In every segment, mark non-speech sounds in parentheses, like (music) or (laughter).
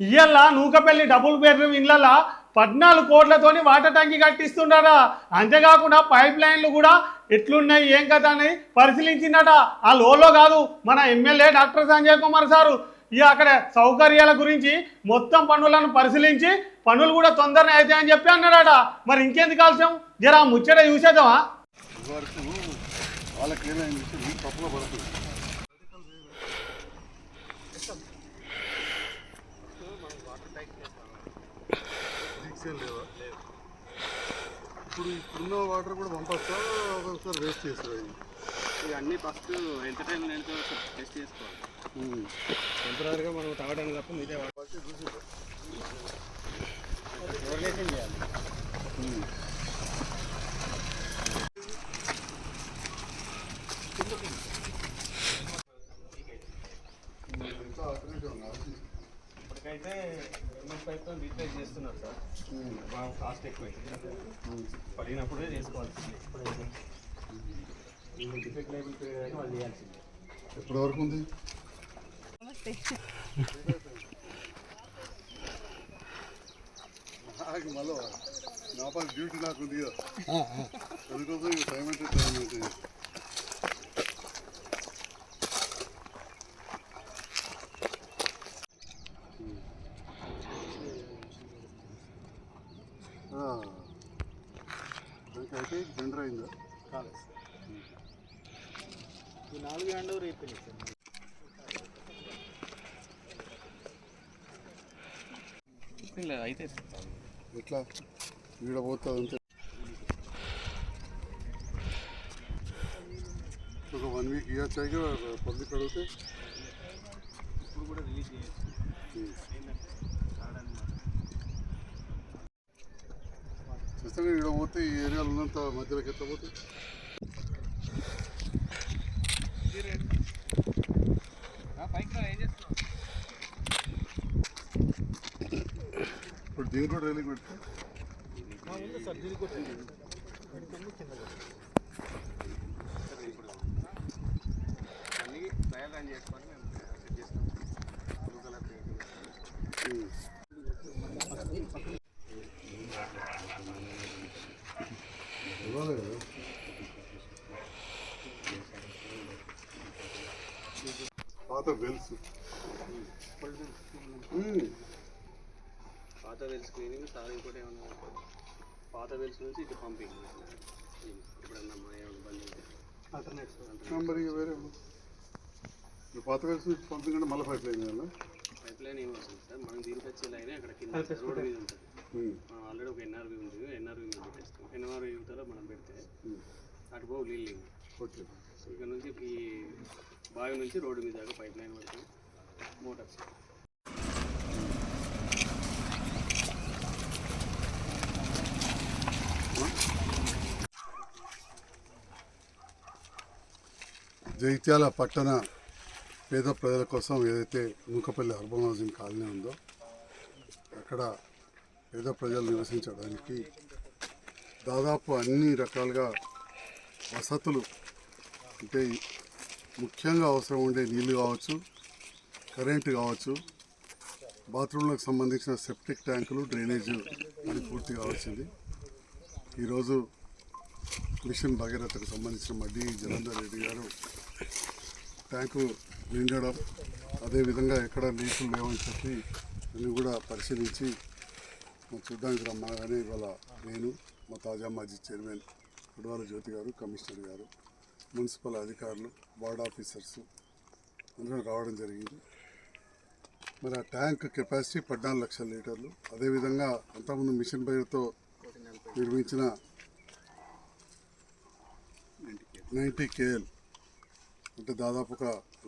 ఇయ్యల్లా Nukapalli double bedroom ఇళ్ళల్లా పద్నాలుగు కోట్లతోని వాటర్ ట్యాంకి కట్టిస్తుండట. అంతేకాకుండా పైప్ లైన్లు కూడా ఎట్లున్నాయి ఏం కథ అని పరిశీలించిందట ఆ లోలో కాదు మన MLA doctor Sanjay Kumar sir. ఇక అక్కడ సౌకర్యాల గురించి మొత్తం పనులను పరిశీలించి పనులు కూడా తొందరనే అవుతాయని చెప్పి అన్నాడట. మరి ఇంకెందుకు ఆలస్యం? జరా ముచ్చట చూసేద్దామా? వాళ్ళకి ఏమైంది తప్పులో పడుతుంది. లేవా? ఇప్పుడు ఇప్పుడున్న వాటర్ కూడా పంపొచ్చా? ఒకసారి వేస్ట్ చేస్తారు ఇవన్నీ ఫస్ట్ ఎంత టైం నేను టెస్ట్ చేసుకోవాలి టెంపరీగా మనం తాగడానికి తప్ప మీదే చేయాలి ఎంత ఆల్టర్నేటివ్ ఉంది ఇప్పటికైతే ఎంఎస్ పైప్తో రీప్లేస్ చేస్తున్నారు సార్. బాగా కాస్ట్ ఎక్కువ పడినప్పుడే చేసుకోవాల్సింది. డిఫెక్ట్ లేబుల్ పీరియడ్ వాళ్ళు చేయాల్సిందే ఎప్పటి వరకు ఉంది నాకు మళ్ళీ. నా పని డ్యూటీ నాకు ఉంది కదా అందుకోసం టైం అంటే టైం అంటే దానికైతే జెండర్ అయిందా? కాలేదు ఈ నాలుగు హ్యాండ్ ఓవర్ అయిపోయినాయి సార్. అయితే ఎట్లా ఈడ పోతుంది అంతే. ఒక వన్ వీక్ ఇవ్వచ్చు పబ్లిక్ అడిగితే ఇప్పుడు కూడా రిలీజ్ చేయొచ్చు ఖచ్చితంగా ఈడ పోతే ఈ ఏరియాలో ఉన్నంత మధ్యలోకి ఎట్లా పోతే ఇప్పుడు దీని కూడా రైలింగ్ వచ్చింది అన్నీ రన్ చేసుకొని మేము సెట్ చేస్తాం. పాత వెల్స్ క్లీనింగ్ సార్ ఇంకోటి ఏమన్నా పాత వెల్స్ నుంచి ఇటు పంపింగ్ ఎప్పుడన్నా మా ఏమైనా బంద్ అయితే. నెంబర్ ఇక వేరే పాత బెల్స్ నుంచి పంపించండి మళ్ళీ పైప్ లైన్ కదా పైప్ లైన్ ఏమి వస్తుంది సార్? మనం దీనికి వచ్చే లైన్ అక్కడ కింద రోడ్ మీద ఉంటుంది. మనం ఆల్రెడీ ఒక ఎన్ఆర్వి ఉంది. ఎన్ఆర్వి మీద పెట్టేస్తాం. ఎన్ఆర్వి యువతలో మనం పెడితే అటు పోవు నీళ్ళు. ఓకే ఇక్కడ నుంచి ఈ బావి నుంచి రోడ్డు మీద దాకా పైప్ లైన్ వరకు మోటార్స్. జైత్యాల పట్టణ పేద ప్రజల కోసం ఏదైతే నూకపల్లి అర్బన్ హౌసింగ్ కాలనీ ఉందో అక్కడ పేద ప్రజలు నివసించడానికి దాదాపు అన్ని రకాలుగా వసతులు అంటే ముఖ్యంగా అవసరం ఉండే నీళ్ళు కావచ్చు కరెంటు కావచ్చు బాత్రూంలకు సంబంధించిన సెప్టిక్ ట్యాంకులు డ్రైనేజ్ అది పూర్తి కావాల్సింది. ఈరోజు మిషన్ భగీరథకు సంబంధించిన మడ్డి జలంధర్ రెడ్డి గారు ట్యాంకు నిండడం అదేవిధంగా ఎక్కడ లీకులు లేవని చెప్పి అన్నీ కూడా పరిశీలించి మా చూడ్డానికి రమ్మగానే ఇవాళ నేను మా తాజా మాజీ చైర్మన్ కుడవాల జ్యోతి గారు కమిషనర్ గారు మున్సిపల్ అధికారులు వార్డ్ ఆఫీసర్స్ అందరూ రావడం జరిగింది. మరి ఆ ట్యాంక్ కెపాసిటీ పద్నాలుగు లక్షల లీటర్లు. అదేవిధంగా అంతకుముందు మిషన్ పేరుతో నిర్మించిన నైంటీ కేఎల్ అంటే దాదాపు ఒక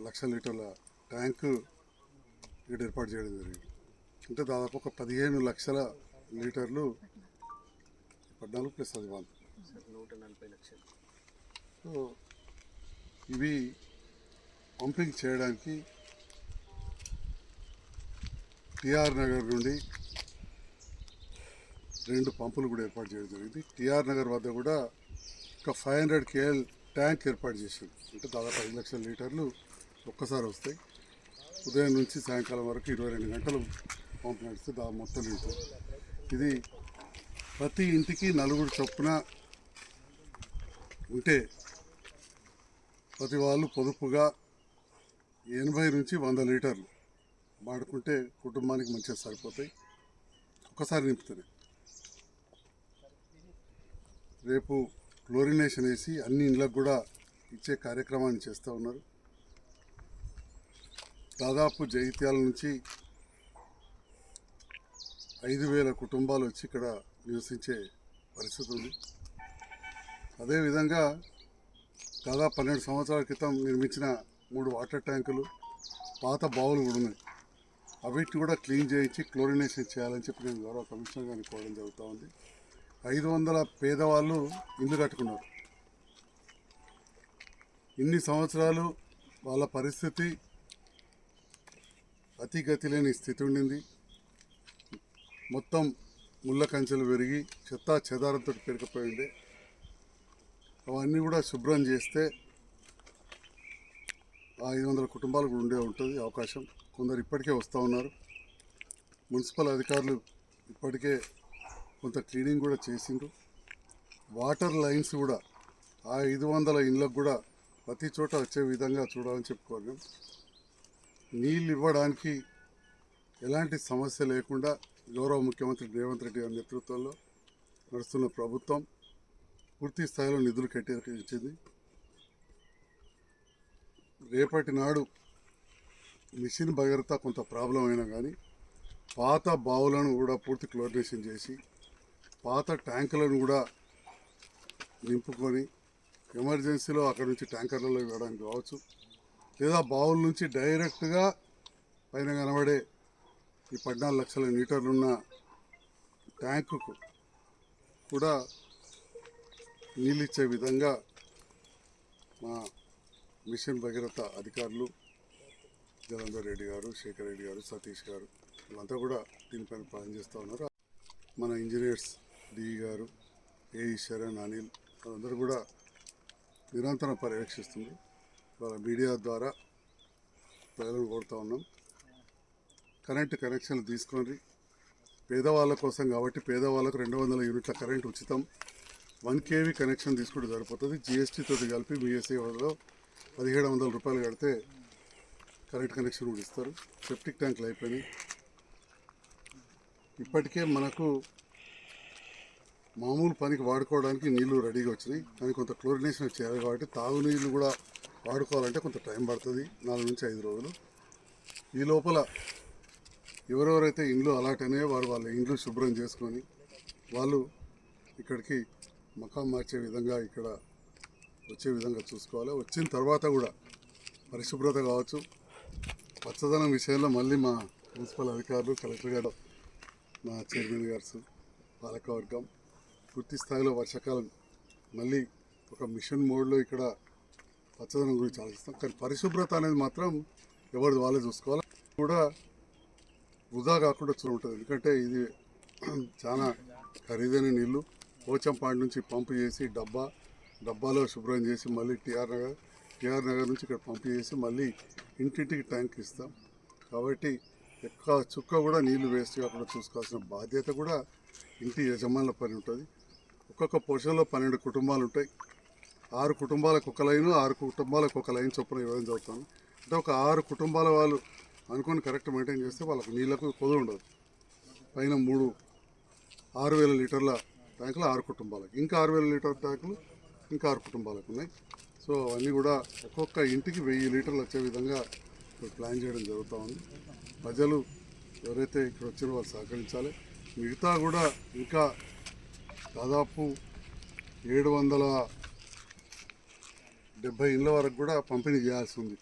లక్ష లీటర్ల ట్యాంకు ఇక్కడ ఏర్పాటు చేయడం జరిగింది. అంటే దాదాపు ఒక పదిహేను లక్షల లీటర్లు పద్నాలుగు ప్లస్ అది వాళ్ళు నూట నలభై లక్షలు. సో ఇవి పంపింగ్ చేయడానికి టిఆర్ నగర్ నుండి రెండు పంపులు కూడా ఏర్పాటు చేయడం జరిగింది. టిఆర్ నగర్ వద్ద కూడా ఒక ఫైవ్ హండ్రెడ్ కేఎల్ ట్యాంక్ ఏర్పాటు చేసింది. అంటే దాదాపు ఐదు లక్షల లీటర్లు ఒక్కసారి వస్తాయి. ఉదయం నుంచి సాయంకాలం వరకు ఇరవై రెండు గంటలు పంపు నడిస్తే దా మొత్తం లీటర్. ఇది ప్రతి ఇంటికి నలుగురు చొప్పున ఉంటే ప్రతి వాళ్ళు పొదుపుగా ఎనభై నుంచి వంద లీటర్లు వాడుకుంటే కుటుంబానికి మంచిగా సరిపోతాయి. ఒకసారి నింపుతుంది రేపు క్లోరినేషన్ వేసి అన్ని ఇండ్లకు కూడా ఇచ్చే కార్యక్రమాన్ని చేస్తూ ఉన్నారు. దాదాపు జైత్యాల నుంచి ఐదు వేల కుటుంబాలు వచ్చి ఇక్కడ నివసించే పరిస్థితి ఉంది. అదేవిధంగా దాదాపు పన్నెండు సంవత్సరాల క్రితం నిర్మించిన మూడు వాటర్ ట్యాంకులు పాత బావులు కూడా ఉన్నాయి. అవిటి కూడా క్లీన్ చేయించి క్లోరినేషన్ చేయాలని చెప్పి నేను గౌరవ కమిషనర్ గారిని కోరడం జరుగుతూ ఉంది. ఐదు వందల పేదవాళ్ళు ఇల్లు కట్టుకున్నారు. ఇన్ని సంవత్సరాలు వాళ్ళ పరిస్థితి అతిగతి లేని స్థితి ఉండింది. మొత్తం ముళ్ళ కంచెలు పెరిగి చెత్త చెదారంతో పెరిగిపోయింది అవన్నీ కూడా శుభ్రం చేస్తే ఆ ఐదు వందల కుటుంబాలు కూడా ఉండే ఉంటుంది అవకాశం. కొందరు ఇప్పటికే వస్తూ ఉన్నారు. మున్సిపల్ అధికారులు ఇప్పటికే కొంత క్లీనింగ్ కూడా చేసిండ్రు. వాటర్ లైన్స్ కూడా ఆ ఐదు వందల ఇండ్లకు కూడా ప్రతి చోట వచ్చే విధంగా చూడాలని చెప్పుకోవాలి నీళ్ళు ఇవ్వడానికి ఎలాంటి సమస్య లేకుండా గౌరవ ముఖ్యమంత్రి రేవంత్ రెడ్డి గారి నేతృత్వంలో నడుస్తున్న ప్రభుత్వం పూర్తి స్థాయిలో నిధులు కేటాయించింది రేపటి నాడు మిషన్ భగీరథ కొంత ప్రాబ్లం అయినా కానీ పాత బావులను కూడా పూర్తి క్లోరినేషన్ చేసి పాత ట్యాంకులను కూడా నింపుకొని ఎమర్జెన్సీలో అక్కడ నుంచి ట్యాంకర్లలో ఇవ్వడానికి కావచ్చు లేదా బావుల నుంచి డైరెక్ట్గా పైన కనబడే ఈ పద్నాలుగు లక్షల లీటర్లున్న ట్యాంకుకు కూడా నీళ్ళు ఇచ్చే విధంగా మా మిషన్ భగీరథ అధికారులు జలంధర్ రెడ్డి గారు శేఖర్ రెడ్డి గారు సతీష్ గారు వీళ్ళంతా కూడా దీనిపైన ప్లాన్ చేస్తూ ఉన్నారు. మన ఇంజనీర్స్ డిఈ గారు ఏ శరణ్ అనిల్ వాళ్ళందరూ కూడా నిరంతరం పర్యవేక్షిస్తుంది. వాళ్ళ మీడియా ద్వారా ప్రజలను కోరుతూ ఉన్నాం. కరెంటు కనెక్షన్లు తీసుకొని పేదవాళ్ళ కోసం కాబట్టి పేదవాళ్ళకు రెండు వందల యూనిట్ల కరెంట్ ఉచితం. వన్ కేవీ కనెక్షన్ తీసుకుంటే సరిపోతుంది. జిఎస్టీతో కలిపి బిఎస్సీ వాళ్ళలో పదిహేడు వందల రూపాయలు కడితే కరెంట్ కనెక్షన్ కూడా ఇస్తారు. సెప్టిక్ ట్యాంకులు అయిపోయినాయి. ఇప్పటికే మనకు మామూలు పనికి వాడుకోవడానికి నీళ్ళు రెడీగా వచ్చినాయి. కానీ కొంత క్లోరినేషన్ చేయాలి కాబట్టి తాగునీళ్ళు కూడా వాడుకోవాలంటే కొంత టైం పడుతుంది. నాలుగు నుంచి ఐదు రోజులు. ఈ లోపల ఎవరెవరైతే ఇండ్లు అలాట్ అయినాయో వారు వాళ్ళ ఇండ్లు శుభ్రం చేసుకొని వాళ్ళు ఇక్కడికి మకాం మార్చే విధంగా ఇక్కడ వచ్చే విధంగా చూసుకోవాలి. వచ్చిన తర్వాత కూడా పరిశుభ్రత కావచ్చు. పచ్చదనం విషయంలో మళ్ళీ మా మున్సిపల్ అధికారులు కలెక్టర్ గారు మా చైర్మన్ గారు పాలకవర్గం పూర్తి స్థాయిలో వర్షాకాలం మళ్ళీ ఒక మిషన్ మోడ్లో ఇక్కడ పచ్చదనం గురించి ఆలోచిస్తాం. కానీ పరిశుభ్రత అనేది మాత్రం ఎవరిది వాళ్ళే చూసుకోవాలి. కూడా వృధా కాకుండా చూడ ఉంటుంది. ఎందుకంటే ఇది (clears throat) చాలా ఖరీదైన నీళ్ళు పోచంపాడు నుంచి పంపు చేసి డబ్బా డబ్బాలో శుభ్రం చేసి మళ్ళీ టిఆర్ నగర్ టిఆర్ నగర్ నుంచి ఇక్కడ పంపు చేసి మళ్ళీ ఇంటింటికి ట్యాంక్ ఇస్తాం. కాబట్టి ఎక్క చుక్క కూడా నీళ్ళు వేస్ట్ కాకుండా చూసుకోవాల్సిన బాధ్యత కూడా ఇంటి యజమానుల పని ఉంటుంది. ఒక్కొక్క పోషణలో పన్నెండు కుటుంబాలు ఉంటాయి. ఆరు కుటుంబాలకు ఒక లైన్ ఆరు కుటుంబాలకు ఒక లైన్ చొప్పున ఇవ్వడం జరుగుతుంది. అంటే ఒక ఆరు కుటుంబాల వాళ్ళు అనుకుని కరెక్ట్ మెయింటైన్ చేస్తే వాళ్ళకు నీళ్ళకు కొదు ఉండదు. పైన మూడు ఆరు వేల లీటర్ల ట్యాంకులు ఆరు కుటుంబాలకు. ఇంకా ఆరు వేల లీటర్ ట్యాంకులు ఇంకా ఆరు కుటుంబాలకు ఉన్నాయి. సో అవన్నీ కూడా ఒక్కొక్క ఇంటికి వెయ్యి లీటర్లు వచ్చే విధంగా ఇప్పుడు ప్లాన్ చేయడం జరుగుతూ ఉంది. ప్రజలు ఎవరైతే ఇక్కడ వచ్చారో వాళ్ళు సహకరించాలి. మిగతా కూడా ఇంకా దాదాపు ఏడు వందల డెబ్బై ఇళ్ళ వరకు కూడా పంపిణీ చేయాల్సి ఉంది.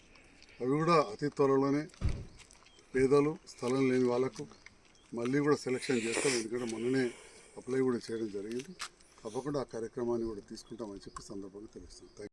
అవి కూడా అతి త్వరలోనే పేదలు స్థలం లేని వాళ్ళకు మళ్ళీ కూడా సెలెక్షన్ చేస్తారు ఎందుకంటే మొన్ననే అప్లై కూడా చేయడం జరిగింది. తప్పకుండా ఆ కార్యక్రమాన్ని కూడా తీసుకుంటామని చెప్పి సందర్భంగా తెలుస్తుంది